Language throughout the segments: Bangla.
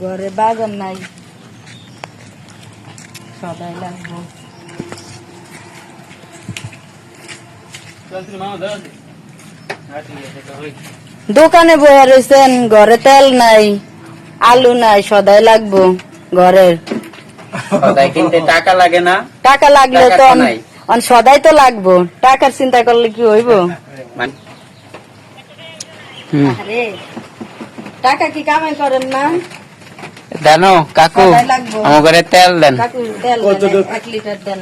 ঘরে বাগান নাই। সদাই লাগবো। দোকানে বয়ে রয়েছেন ঘরে তেল নাই আলু নাই সদাই লাগবো ঘরের। সদাই কিনতে টাকা লাগে না? টাকা লাগলে তো তো নাই। অন সদাই তো লাগবো। টাকার চিন্তা করলে কি হইব? মানে? টাকা কি কামাই করেন না? জানো কাকু আমার ঘরে তেল দেন। এক- লিটার দেন।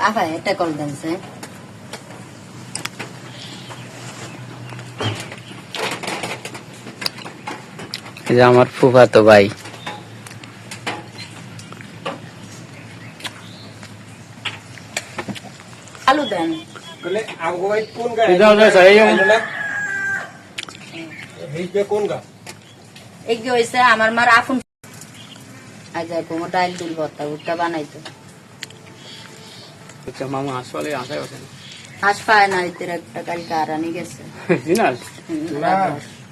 আফা এটা কল দেন যে আমার ফুফাতো ভাই। আলু দেন। আমার মার আফুন আজ কোনো ডাইল ডুল ভর্তা ভুট্টা বানাইতো। আচ্ছা মামা আসলে আছে হাঁস পায় না এদের একটা কালকে আরানি গেছে। জিনাল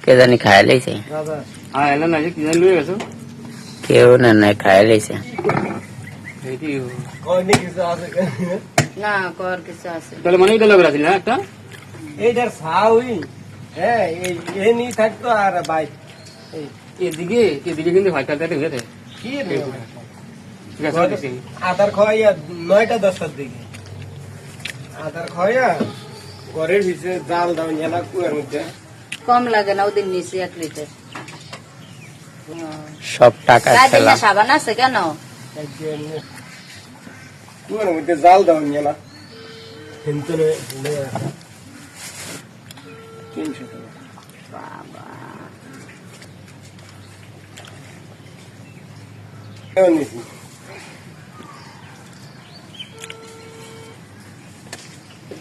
কে জানি খাই লাইছে? হ্যাঁ এলা না কি জানি লুয়ে গেছো কেউ না নাই খাই লাইছে। না কর কিছু আছে। তাহলে মানে এটা লাগা ছিল না একটা? এইটার সাউই হ্যাঁ এই এই নি থাকতো আর ভাই এদিকে এদিকে কিন্তু ভাই কালতে হয়েছে কি রে। আধার খাওয়াইয়া নয়টা দশটার দিকে ঘরের ভিতরে জাল দাও কুয়ার মধ্যে। কম লাগে না ওদিন নিচে এক লিটার। সব টাকা সাবান আছে কেন? কুয়ার মধ্যে জাল দাও হিন্তনে তিনশো টাকা। এও নিছি।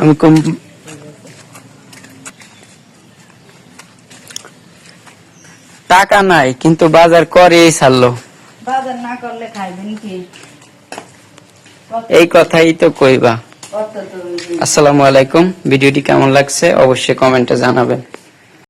আমি কম টাকা নাই কিন্তু বাজার করেই ছাড়লো। বাজার না করলে খাইবেন কি? এই কথাই তো কইবা। আসসালামু আলাইকুম ভিডিওটি কেমন লাগছে অবশ্যই কমেন্টে জানাবেন।